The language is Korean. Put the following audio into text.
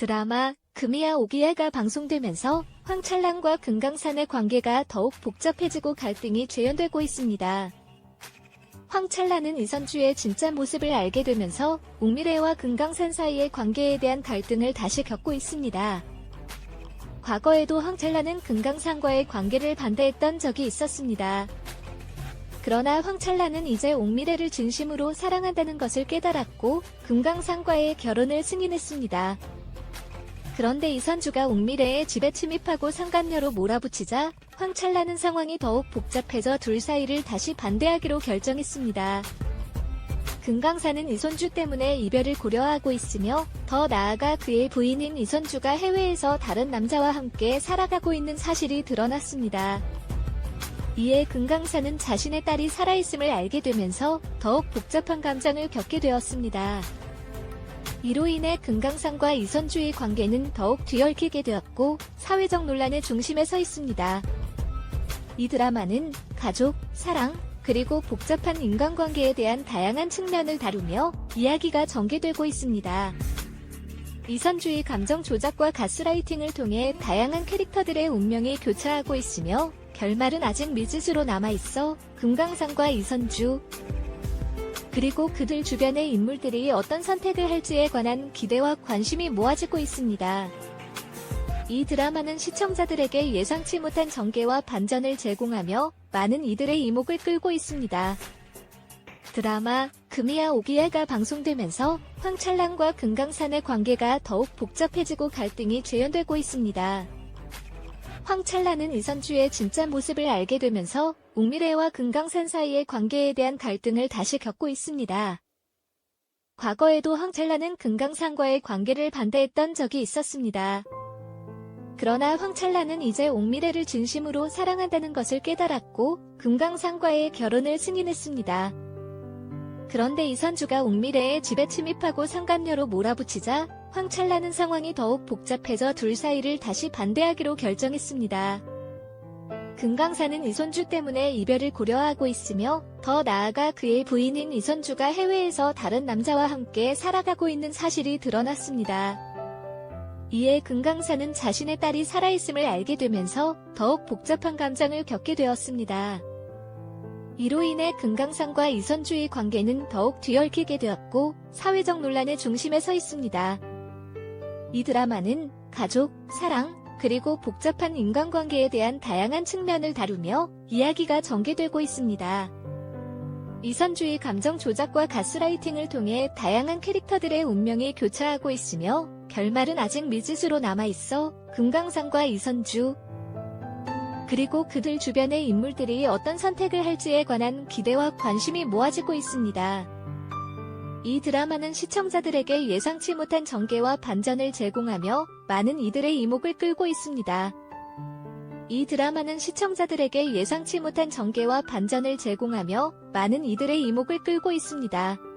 드라마 금이야 오기야가 방송되면서 황찰랑과 금강산의 관계가 더욱 복잡해지고 갈등이 재현되고 있습니다. 황찰란은 이선주의 진짜 모습을 알게 되면서 옥미래와 금강산 사이의 관계에 대한 갈등을 다시 겪고 있습니다. 과거에도 황찰란은 금강산과의 관계를 반대했던 적이 있었습니다. 그러나 황찰란은 이제 옥미래를 진심으로 사랑한다는 것을 깨달았고 금강산과의 결혼을 승인했습니다. 그런데 이선주가 옥미래의 집에 침입하고 상간녀로 몰아붙이자 황찰나는 상황이 더욱 복잡해져 둘 사이를 다시 반대하기로 결정했습니다. 금강산은 이선주 때문에 이별을 고려하고 있으며 더 나아가 그의 부인인 이선주가 해외에서 다른 남자와 함께 살아가고 있는 사실이 드러났습니다. 이에 금강산은 자신의 딸이 살아있음을 알게 되면서 더욱 복잡한 감정을 겪게 되었습니다. 이로 인해 금강산과 이선주의 관계는 더욱 뒤얽히게 되었고 사회적 논란의 중심에 서 있습니다. 이 드라마는 가족, 사랑, 그리고 복잡한 인간관계에 대한 다양한 측면을 다루며 이야기가 전개되고 있습니다. 이선주의 감정 조작과 가스라이팅을 통해 다양한 캐릭터들의 운명이 교차하고 있으며 결말은 아직 미지수로 남아있어 금강산과 이선주, 그리고 그들 주변의 인물들이 어떤 선택을 할지에 관한 기대와 관심이 모아지고 있습니다. 이 드라마는 시청자들에게 예상치 못한 전개와 반전을 제공하며 많은 이들의 이목을 끌고 있습니다. 드라마 금이야 오기야가 방송되면서 황찰랑과 금강산의 관계가 더욱 복잡해지고 갈등이 재현되고 있습니다. 황찰란은 이선주의 진짜 모습을 알게 되면서 옥미래와 금강산 사이의 관계에 대한 갈등을 다시 겪고 있습니다. 과거에도 황찰란은 금강산과의 관계를 반대했던 적이 있었습니다. 그러나 황찰란은 이제 옥미래를 진심으로 사랑한다는 것을 깨달았고 금강산과의 결혼을 승인했습니다. 그런데 이선주가 옥미래의 집에 침입하고 상간녀로 몰아붙이자 황찰나는 상황이 더욱 복잡해져 둘 사이를 다시 반대하기로 결정했습니다. 금강산은 이선주 때문에 이별을 고려하고 있으며 더 나아가 그의 부인인 이선주가 해외에서 다른 남자와 함께 살아가고 있는 사실이 드러났습니다. 이에 금강산은 자신의 딸이 살아있음을 알게 되면서 더욱 복잡한 감정을 겪게 되었습니다. 이로 인해 금강산과 이선주의 관계는 더욱 뒤얽히게 되었고 사회적 논란의 중심에 서 있습니다. 이 드라마는 가족, 사랑, 그리고 복잡한 인간관계에 대한 다양한 측면을 다루며 이야기가 전개되고 있습니다. 이선주의 감정 조작과 가스라이팅을 통해 다양한 캐릭터들의 운명이 교차하고 있으며 결말은 아직 미지수로 남아있어 금강산과 이선주, 그리고 그들 주변의 인물들이 어떤 선택을 할지에 관한 기대와 관심이 모아지고 있습니다. 이 드라마는 시청자들에게 예상치 못한 전개와 반전을 제공하며 많은 이들의 이목을 끌고 있습니다. 이 드라마는 시청자들에게 예상치 못한 전개와 반전을 제공하며 많은 이들의 이목을 끌고 있습니다.